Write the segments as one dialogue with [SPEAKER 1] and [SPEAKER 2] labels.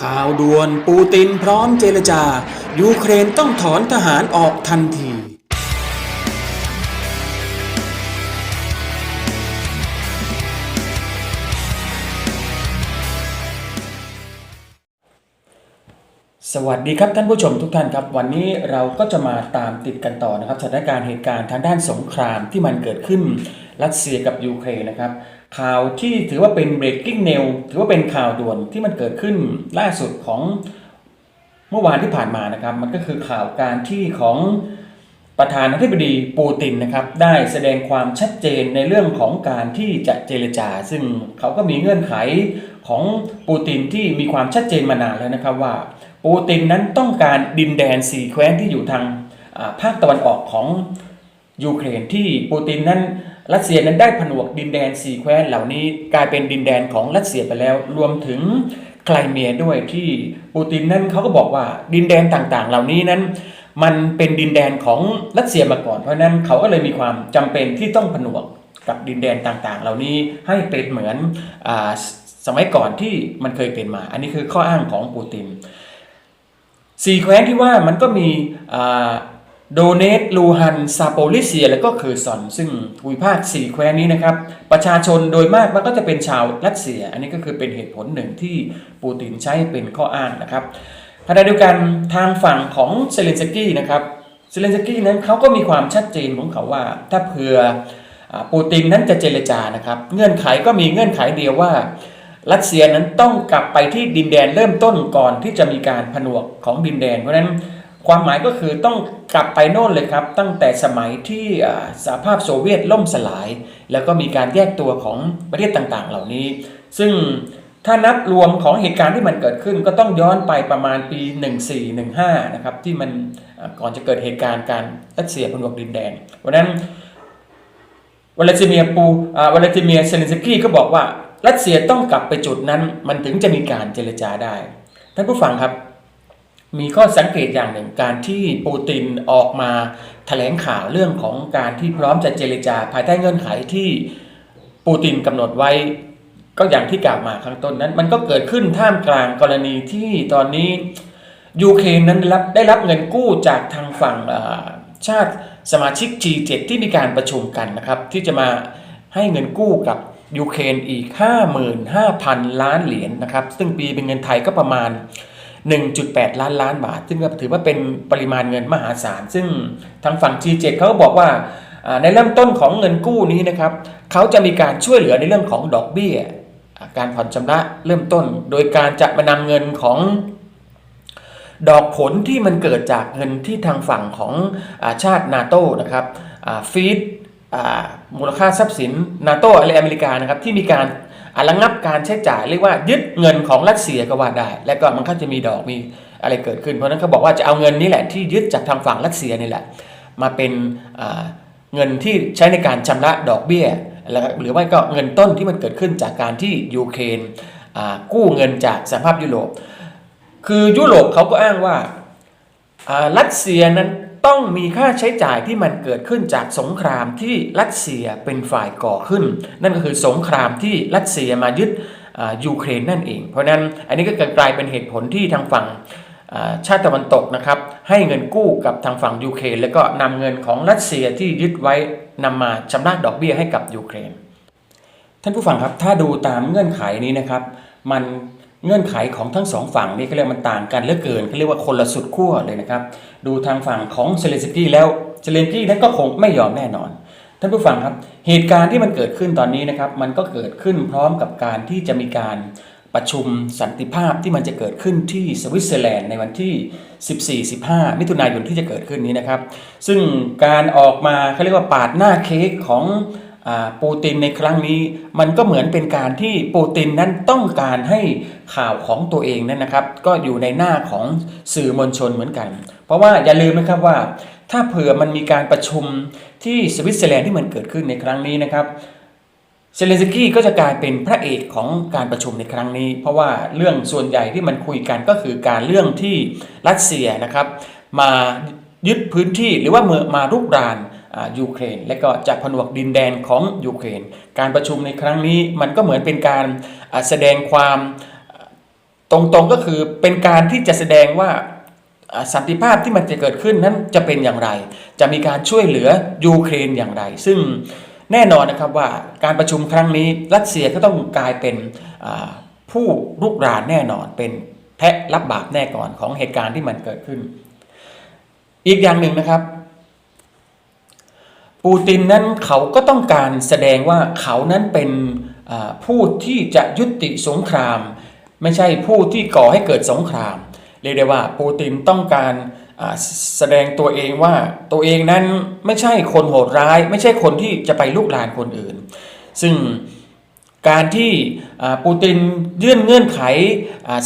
[SPEAKER 1] ข่าวด่วนปูตินพร้อมเจรจา ยูเครนต้องถอนทหารออกทันที สวัสดีครับท่านผู้ชมทุกท่านครับ วันนี้เราก็จะมาตามติดกันต่อนะครับสถานการณ์เหตุการณ์ทางด้านสงครามที่มันเกิดขึ้น รัสเซียกับยูเครนนะครับ ข่าวที่ถือว่าเป็น breaking news ถือว่าเป็นข่าวด่วนที่มันเกิดขึ้นล่าสุดของเมื่อวานที่ผ่านมานะครับ มันก็คือข่าวการที่ของประธานาธิบดีปูตินนะครับ ได้แสดงความชัดเจนในเรื่องของการที่จะเจรจา ซึ่งเขาก็มีเงื่อนไขของปูตินที่มีความชัดเจนมานานแล้วนะครับว่า ปูตินนั้นต้องการดินแดนสี่แคว้นที่อยู่ทางภาคตะวันออกของยูเครนที่ปูตินนั้น รัสเซียนั้นได้ผนวกดินแดนสี่แคว้นเหล่านี้กลายเป็นดินแดนของรัสเซียไปแล้ว รวมถึงไครเมียด้วยที่ปูตินนั้นเขาก็บอกว่าดินแดนต่างๆ เหล่านี้นั้น มันเป็นดินแดนของรัสเซียมาก่อน เพราะนั้นเขาก็เลยมีความจำเป็นที่ต้องผนวกกับดินแดนต่างๆ เหล่านี้ให้เป็นเหมือนอาสมัยก่อนที่มันเคยเป็นมา อันนี้คือข้ออ้างของปูตินสี่แคว้นที่ว่ามันก็มี โดเนตลูฮัน ซาโปลิเซีย และก็เคอร์ซอน ซึ่งภูมิภาคสี่แคว้นนี้นะครับ ประชาชนโดยมากมันก็จะเป็นชาวรัสเซีย อันนี้ก็คือเป็นเหตุผลหนึ่งที่ปูตินใช้เป็นข้ออ้างนะครับขณะเดียวกันทางฝั่งของเซเลนสกี้นะครับเซเลนสกี้นั้นเขาก็มีความชัดเจนของเขาว่า ถ้าเผื่อปูตินนั้นจะเจรจานะครับ เงื่อนไขก็มีเงื่อนไขเดียวว่ารัสเซียนั้นต้องกลับไปที่ดินแดนเริ่มต้นก่อนที่จะมีการผนวกของดินแดนเพราะฉะนั้น ความหมายก็คือต้องกลับไปโน่นเลยครับ ตั้งแต่สมัยที่สหภาพโซเวียตล่มสลาย แล้วก็มีการแยกตัวของประเทศต่างๆ เหล่านี้ ซึ่งถ้านับรวมของเหตุการณ์ที่มันเกิดขึ้น ก็ต้องย้อนไปประมาณปี 1415 นะครับที่มันก่อนจะเกิดเหตุการณ์การรัสเซียผนวกดินแดนเพราะฉะนั้นวลาดิเมียปูวลาดิเมียเซเลนสกี้ก็บอกว่ารัสเซียต้องกลับไปจุดนั้นมันถึงจะมีการเจรจาได้ท่านผู้ฟังครับ มีข้อสังเกตอย่างหนึ่งการที่ปูตินออกมาแถลงข่าวเรื่องของการที่พร้อมจะเจรจาภายใต้เงื่อนไขที่ปูตินกำหนดไว้ ก็อย่างที่กล่าวมาข้างต้นนั้น มันก็เกิดขึ้นท่ามกลางกรณีที่ตอนนี้ยูเครนนั้นได้รับได้รับเงินกู้จากทางฝั่งชาติสมาชิก G7 ที่มีการประชุมกันนะครับ ที่จะมาให้เงินกู้กับยูเครนอีก 55,000 ล้านเหรียญนะครับ ซึ่งปีเป็นเงินไทยก็ประมาณ 1.8 ล้านล้านบาท ซึ่งก็ถือว่าเป็นปริมาณเงินมหาศาล ซึ่งทางฝั่ง G7 เขาบอกว่าในเริ่มต้นของเงินกู้นี้นะครับเขาจะมีการช่วยเหลือในเรื่องของดอกเบี้ย การผ่อนชำระเริ่มต้น โดยการจะมานำเงินของดอกผลที่มันเกิดจากเงินที่ทางฝั่งของอาชาตินาโต้นะครับฟีดมูลค่าทรัพย์สินนาโตอะไรอเมริกานะครับที่มีการ ระงับการใช้จ่ายเรียกว่ายึดเงินของรัสเซียก็ว่าได้ และก็มันก็จะมีดอกมีอะไรเกิดขึ้น เพราะนั้นเขาบอกว่าจะเอาเงินนี้แหละที่ยึดจากทางฝั่งรัสเซียนี่แหละ มาเป็นเงินที่ใช้ในการชำระดอกเบี้ยหรือว่าก็เงินต้นที่มันเกิดขึ้นจากการที่ยูเครนกู้เงินจากสหภาพยุโรป คือยุโรปเขาก็อ้างว่ารัสเซียนั้น ต้องมีค่าใช้จ่ายที่มันเกิดขึ้นจากสงครามที่รัสเซียเป็นฝ่ายก่อขึ้น นั่นก็คือสงครามที่รัสเซียมายึดยูเครนนั่นเอง เพราะนั้นอันนี้ก็กลายเป็นเหตุผลที่ทางฝั่งชาติตะวันตกนะครับให้เงินกู้กับทางฝั่งยูเครนแล้วก็นำเงินของรัสเซียที่ยึดไว้นำมาชำระดอกเบี้ยให้กับยูเครน ท่านผู้ฟังครับถ้าดูตามเงื่อนไขนี้นะครับ มัน เงื่อนไขของทั้งสองฝั่งนี่เขาเรียกมันต่างกันเหลือเกินเขาเรียกว่าคนละสุดขั้วเลยนะครับ ดูทางฝั่งของเซเลนสกี้แล้วเซเลนสกี้นั้นก็คงไม่ยอมแน่นอน ท่านผู้ฟังครับ เหตุการณ์ที่มันเกิดขึ้นตอนนี้นะครับ มันก็เกิดขึ้นพร้อมกับการที่จะมีการประชุมสันติภาพที่มันจะเกิดขึ้นที่สวิตเซอร์แลนด์ในวันที่ 14-15 มิถุนายนที่จะเกิดขึ้นนี้นะครับ ซึ่งการออกมาเขาเรียกว่าปาดหน้าเค้กของ ปูตินในครั้งนี้มันก็เหมือนเป็นการที่ปูตินนั้นต้องการให้ข่าวของตัวเองนั้นนะครับ ก็อยู่ในหน้าของสื่อมวลชนเหมือนกัน เพราะว่าอย่าลืมนะครับว่า ถ้าเผื่อมันมีการประชุมที่สวิตเซอร์แลนด์ที่มันเกิดขึ้นในครั้งนี้นะครับเซเลนสกี้ก็จะกลายเป็นพระเอกของการประชุมในครั้งนี้ เพราะว่าเรื่องส่วนใหญ่ที่มันคุยกันก็คือการเรื่องที่รัสเซียนะครับ มายึดพื้นที่หรือว่ามือมารุกราน ยูเครน และก็จะผนวกดินแดนของยูเครน การประชุมในครั้งนี้มันก็เหมือนเป็นการแสดงความตรงๆก็คือเป็นการที่จะแสดงว่าสันติภาพที่มันจะเกิดขึ้นนั้นจะเป็นอย่างไร จะมีการช่วยเหลือยูเครนอย่างไร ซึ่งแน่นอนนะครับว่าการประชุมครั้งนี้รัสเซียก็ต้องกลายเป็นผู้ลุกรานแน่นอน เป็นแพะรับบาปแน่ก่อนของเหตุการณ์ที่มันเกิดขึ้น อีกอย่างหนึ่งนะครับ ปูตินนั้นเขาก็ต้องการแสดงว่าเขานั้นเป็นผู้ที่จะยุติสงคราม ไม่ใช่ผู้ที่ก่อให้เกิดสงคราม เรียกได้ว่าปูตินต้องการแสดงตัวเองว่าตัวเองนั้นไม่ใช่คนโหดร้าย ไม่ใช่คนที่จะไปลุกลานคนอื่น ซึ่งการที่ปูตินยื่นเงื่อนไข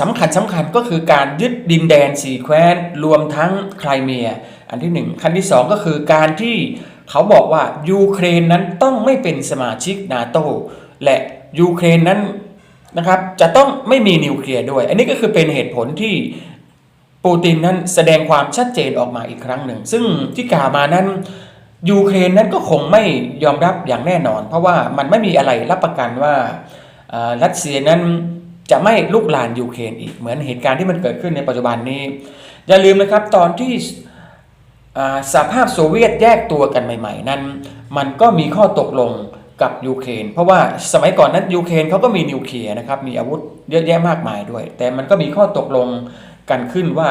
[SPEAKER 1] สำคัญสำคัญก็คือการยึดดินแดนสี่แคว้นรวมทั้งไครเมีย อันที่หนึ่งขั้นที่สองก็คือการที่ เขาบอกว่ายูเครนนั้นต้องไม่เป็นสมาชิกนาโตและยูเครนนั้นนะครับจะต้องไม่มีนิวเคลียร์ด้วย อันนี้ก็คือเป็นเหตุผลที่ปูตินนั้นแสดงความชัดเจนออกมาอีกครั้งหนึ่ง ซึ่งที่กล่าวมานั้นยูเครนนั้นก็คงไม่ยอมรับอย่างแน่นอน เพราะว่ามันไม่มีอะไรรับประกันว่ารัสเซียนั้นจะไม่ลุกลานยูเครนอีกเหมือนเหตุการณ์ที่มันเกิดขึ้นในปัจจุบันนี้ อย่าลืมนะครับตอนที่ สหภาพโซเวียตแยกตัวกันใหม่ ๆ นั้น มันก็มีข้อตกลงกับยูเครนเพราะว่าสมัยก่อนนั้นยูเครนเขาก็มีนิวเคลียร์นะครับมีอาวุธเยอะแยะมากมายด้วย แต่มันก็มีข้อตกลงกันขึ้นว่า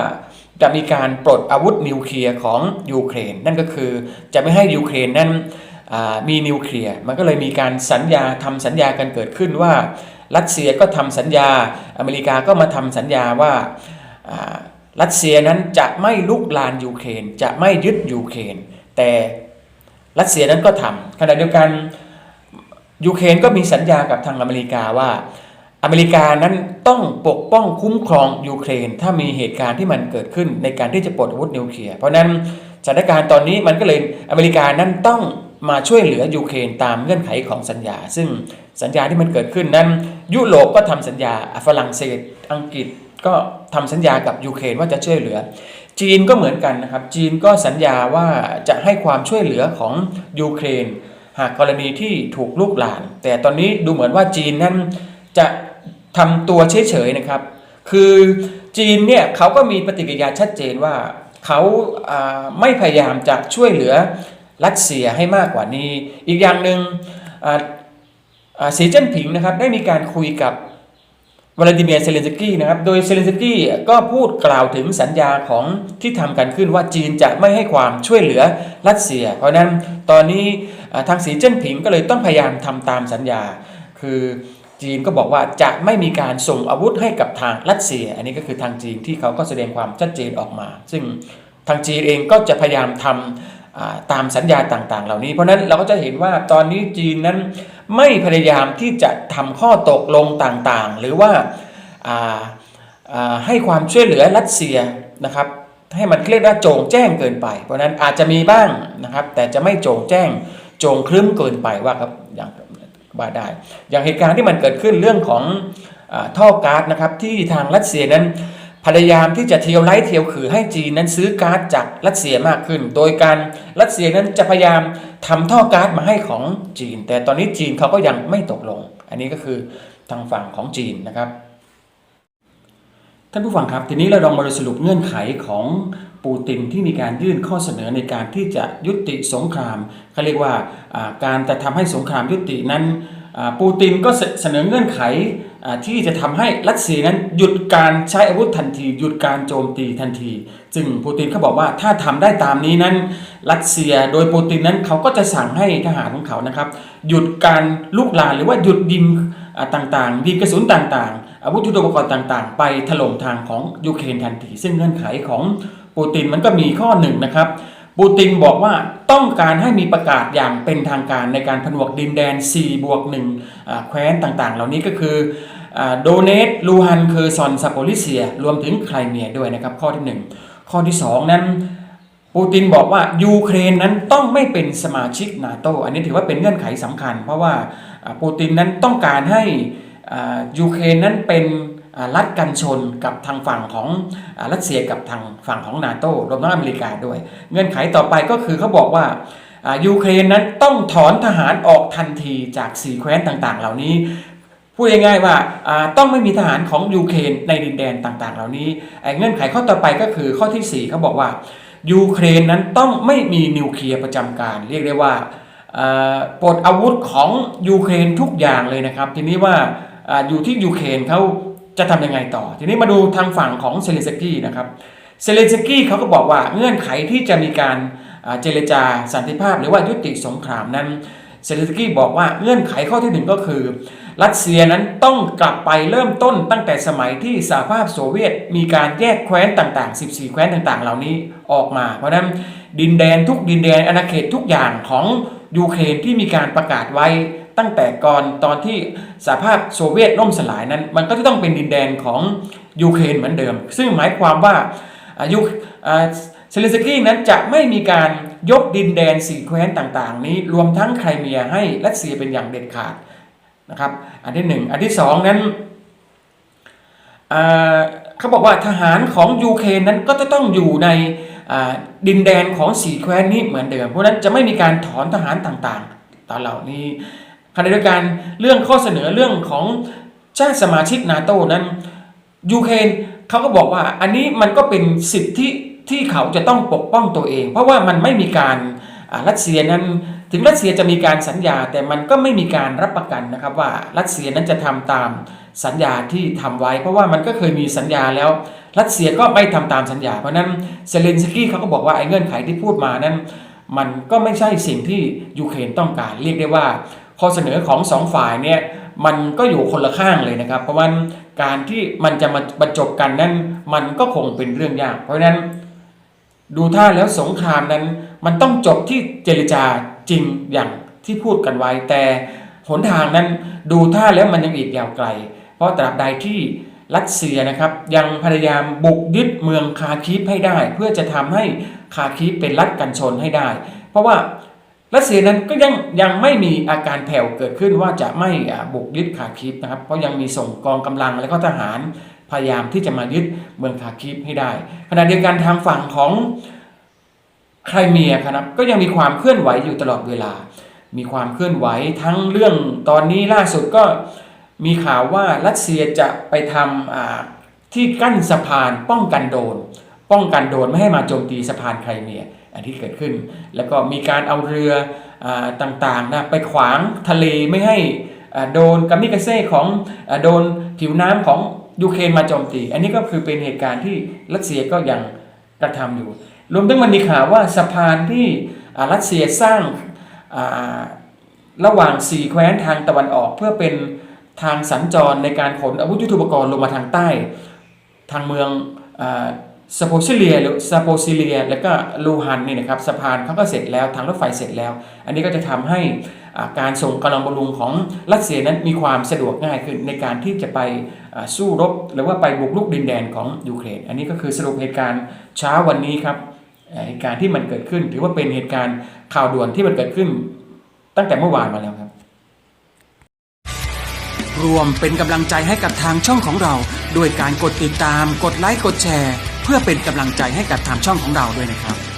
[SPEAKER 1] จะมีการปลดอาวุธนิวเคลียร์ของยูเครน นั่นก็คือจะไม่ให้ยูเครนนั้นมีนิวเคลียร์มันก็เลยมีการสัญญาทำสัญญากันเกิดขึ้นว่า รัสเซียก็ทำสัญญาอเมริกาก็มาทำสัญญาว่า รัสเซียนั้นจะไม่ลุกลานยูเครนจะไม่ยึดยูเครนแต่รัสเซียนั้นก็ทำขณะเดียวกันยูเครนก็มีสัญญากับทางอเมริกาว่า อเมริกานั้นต้องปกป้องคุ้มครองยูเครน ถ้ามีเหตุการณ์ที่มันเกิดขึ้นในการที่จะปลดอาวุธนิวเคลียร์เพราะนั้นสถานการณ์ตอนนี้มันก็เลยอเมริกานั้นต้องมาช่วยเหลือยูเครนตามเงื่อนไขของสัญญา ซึ่งสัญญาที่มันเกิดขึ้นนั้น ยุโรปก็ทำสัญญาฝรั่งเศสอังกฤษ ก็ทำสัญญากับยูเครนว่าจะช่วยเหลือ จีนก็เหมือนกันนะครับ จีนก็สัญญาว่าจะให้ความช่วยเหลือของยูเครน หากกรณีที่ถูกลุกลาน แต่ตอนนี้ดูเหมือนว่าจีนนั้นจะทำตัวเฉยๆนะครับ คือจีนเนี่ยเขาก็มีปฏิกิริยาชัดเจนว่าเขาไม่พยายามจะช่วยเหลือรัสเซียให้มากกว่านี้ อีกอย่างหนึ่งอ่าอ่าสีจิ้นผิงนะครับได้มีการคุยกับ วลาดิเมียร์เซเลนสกี้นะครับ โดยเซเลนสกี้ก็พูดกล่าวถึงสัญญาของที่ทำกันขึ้นว่าจีนจะไม่ให้ความช่วยเหลือรัสเซีย เพราะนั้นตอนนี้ทางสีเจิ้นผิงก็เลยต้องพยายามทำตามสัญญา คือจีนก็บอกว่าจะไม่มีการส่งอาวุธให้กับทางรัสเซีย อันนี้ก็คือทางจีนที่เขาก็แสดงความชัดเจนออกมา ซึ่งทางจีนเองก็จะพยายามทำอ่า ตามสัญญาต่างๆ เหล่านี้ เพราะนั้นเราก็จะเห็นว่าตอนนี้จีนนั้นไม่พยายามที่จะทำข้อตกลงต่างๆ หรือว่าาาให้ความช่วยเหลือรัสเซียนะครับให้มันเรียกว่าโจงแจ้งเกินไป เพราะนั้นอาจจะมีบ้างนะครับ แต่จะไม่โจงแจ้งโจงครึ้มเกินไปว่าครับอย่างว่าได้ อย่างเหตุการณ์ที่มันเกิดขึ้นเรื่องของอท่อก๊าซนะครับที่ทางรัสเซียนั้น พยายามที่จะเทียวไล่เทียวขือให้จีนนั้นซื้อก๊าซจากรัสเซียมากขึ้น โดยการรัสเซียนั้นจะพยายามทำท่อก๊าซมาให้ของจีน แต่ตอนนี้จีนเขาก็ยังไม่ตกลง อันนี้ก็คือทางฝั่งของจีนนะครับท่านผู้ฟังครับ ทีนี้เราลองมาสรุปเงื่อนไขของปูตินที่มีการยื่นข้อเสนอในการที่จะยุติสงครามเขาเรียกว่าการจะทำให้สงครามยุตินั้นปูตินก็เสนอเงื่อนไข ที่จะทำให้รัสเซียนั้นหยุดการใช้อาวุธทันที หยุดการโจมตีทันที ซึ่งปูตินเขาบอกว่าถ้าทำได้ตามนี้นั้นรัสเซียโดยปูตินนั้นเขาก็จะสั่งให้ทหารของเขานะครับ หยุดการลุกลานหรือว่าหยุดยิงอ่าต่างๆยิงกระสุนต่างๆ อาวุธยุทโธปกรณ์ต่างๆ ไปถล่มทางของยูเครนทันที ซึ่งเงื่อนไขของปูตินมันก็มีข้อหนึ่งนะครับ ปูตินบอกว่าต้องการให้มีประกาศอย่างเป็นทางการในการผนวกดินแดน 4 บวก1อ่าแคว้นต่างๆ เหล่านี้ก็คือโดเนตลูฮันเคอร์ซอนซาโปลิเซีย รวมถึงไครเมียด้วยนะครับ ข้อที่ 1 ข้อที่ 2 นั้น ปูตินบอกว่ายูเครนนั้นต้องไม่เป็นสมาชิกนาโตอันนี้ถือว่าเป็นเงื่อนไขสำคัญ เพราะว่าปูตินนั้นต้องการให้ยูเครนนั้นเป็น รัฐกันชนกับทางฝั่งของรัสเซียกับทางฝั่งของนาโต้รวมทั้งอเมริกาด้วย เงื่อนไขต่อไปก็คือเขาบอกว่ายูเครนนั้นต้องถอนทหารออกทันทีจากสีแคว้นต่างๆ เหล่านี้พูดง่ายๆว่าต้องไม่มีทหารของยูเครนในดินแดนต่างๆ เหล่านี้ไอ้เงื่อนไขข้อต่อไปก็คือข้อทีสี่ 4เขาบอกว่ายูเครนนั้นต้องไม่มีนิวเคลียร์ประจำการ เรียกได้ว่าปลดอาวุธของยูเครนทุกอย่างเลยนะครับ ทีนี้ว่าอยู่ที่ยูเครนเขา จะทำยังไงต่อ ทีนี้มาดูทางฝั่งของเซเลสกี้นะครับเซเลสกี้เขาก็บอกว่าเงื่อนไขที่จะมีการเจรจาสันติภาพ หรือว่ายุติสงครามนั้นเซเลสกี้บอกว่าเงื่อนไขข้อที่หนึ่งก็คือ รัสเซียนั้นต้องกลับไปเริ่มต้นตั้งแต่สมัยที่สหภาพโซเวียต มีการแยกแคว้นต่างๆ 14 แคว้นต่างๆ เหล่านี้ออกมา เพราะฉะนั้นดินแดนทุกดินแดนอาณาเขตทุกอย่างของยูเครนที่มีการประกาศไว้ ตั้งแต่ก่อนตอนที่สหภาพโซเวียตล่มสลายนั้น มันก็จะต้องเป็นดินแดนของยูเครนเหมือนเดิม ซึ่งหมายความว่าอายุเซเลสกี้นั้นจะไม่มีการยกดินแดนสี่แคว้นต่างๆ นี้รวมทั้งไครเมียให้รัสเซียเป็นอย่างเด็ดขาดนะครับอันที่หนึ่งอันที่สองนั้นเขาบอกว่าทหารของยูเครนนั้นก็จะต้องอยู่ในดินแดนของสี่แคว้นนี้เหมือนเดิม เพราะนั้นจะไม่มีการถอนทหารต่างๆ ตอนเหล่านี้ ขณะเดียวกันเรื่องข้อเสนอเรื่องของชาติสมาชิกนาโตนั้นยูเครนเขาก็บอกว่าอันนี้มันก็เป็นสิทธิที่เขาจะต้องปกป้องตัวเอง เพราะว่ามันไม่มีการอ่ารัสเซียนั้นถึงรัสเซียจะมีการสัญญา แต่มันก็ไม่มีการรับประกันนะครับว่ารัสเซียนั้นจะทำตามสัญญาที่ทำไว้ เพราะว่ามันก็เคยมีสัญญาแล้ว รัสเซียก็ไม่ทำตามสัญญา เพราะนั้นเซเลนสกี้เขาก็บอกว่าไอ้เงื่อนไขที่พูดมานั้น มันก็ไม่ใช่สิ่งที่ยูเครนต้องการเรียกได้ว่า ข้อเสนอของสองฝ่ายเนี่ยมันก็อยู่คนละข้างเลยนะครับ เพราะว่าการที่มันจะมาบรรจบกันนั้น มันก็คงเป็นเรื่องยาก เพราะฉะนั้น ดูท่าแล้วสงครามนั้น มันต้องจบที่เจรจาจริงอย่างที่พูดกันไว้ แต่หนทางนั้นดูท่าแล้วมันยังอีกยาวไกล เพราะตราบใดที่รัสเซียนะครับยังพยายามบุกยึดเมืองคาคีฟให้ได้ เพื่อจะทำให้คาคีฟเป็นรัฐกันชนให้ได้ เพราะว่า รัสเซียนั้นก็ยังยังไม่มีอาการแผ่วเกิดขึ้นว่าจะไม่บุกยึดคาคีฟนะครับเพราะยังมีส่งกองกำลังและก็ทหารพยายามที่จะมายึดเมืองคาคีฟให้ได้ขณะเดียวกันทางฝั่งของไครเมียครับก็ยังมีความเคลื่อนไหวอยู่ตลอดเวลา มีความเคลื่อนไหวทั้งเรื่องตอนนี้ล่าสุดก็มีข่าวว่ารัสเซียจะไปทำที่กั้นสะพานป้องกันโดน ป้องกันโดนไม่ให้มาโจมตีสะพานไครเมีย ที่เกิดขึ้น แล้วก็มีการเอาเรืออต่างๆนะไปขวางทะเลไม่ให้โดนกามิกาเซ่ของอโดนผิวน้ำของยูเครนมาโจมตี อันนี้ก็คือเป็นเหตุการณ์ที่รัสเซียก็ยังกระทำอยู่ รวมทั้งมันมีข่าวว่าสะพานที่รัสเซียสร้างระหว่างสี่แคว้นทางตะวันออกเพื่อเป็นทางสัญจรในการขนอาวุธยุทโธปกรณ์ลงมาทางใต้ ทางเมือง สโปซิเลียหรือซาโปซิเลียแล้วก็ลูฮันนี่นะครับสะพานเขาก็เสร็จแล้วทางรถไฟเสร็จแล้ว อันนี้ก็จะทำให้การส่งกำลังบำรุงของรัสเซียนั้นมีความสะดวกง่ายขึ้นในการที่จะไปสู้รบหรือว่าไปบุกรุกดินแดนของยูเครน อันนี้ก็คือสรุปเหตุการณ์เช้าวันนี้ครับเหตุการณ์ที่มันเกิดขึ้น ถือว่าเป็นเหตุการณ์ข่าวด่วนที่มันเกิดขึ้น ตั้งแต่เมื่อวานมาแล้วครับ
[SPEAKER 2] รวมเป็นกำลังใจให้กับทางช่องของเรา ด้วยการกดติดตามกดไลค์กดแชร์ พื่อเป็นกำลังใจให้กับทางช่องของเราด้วยนะครับ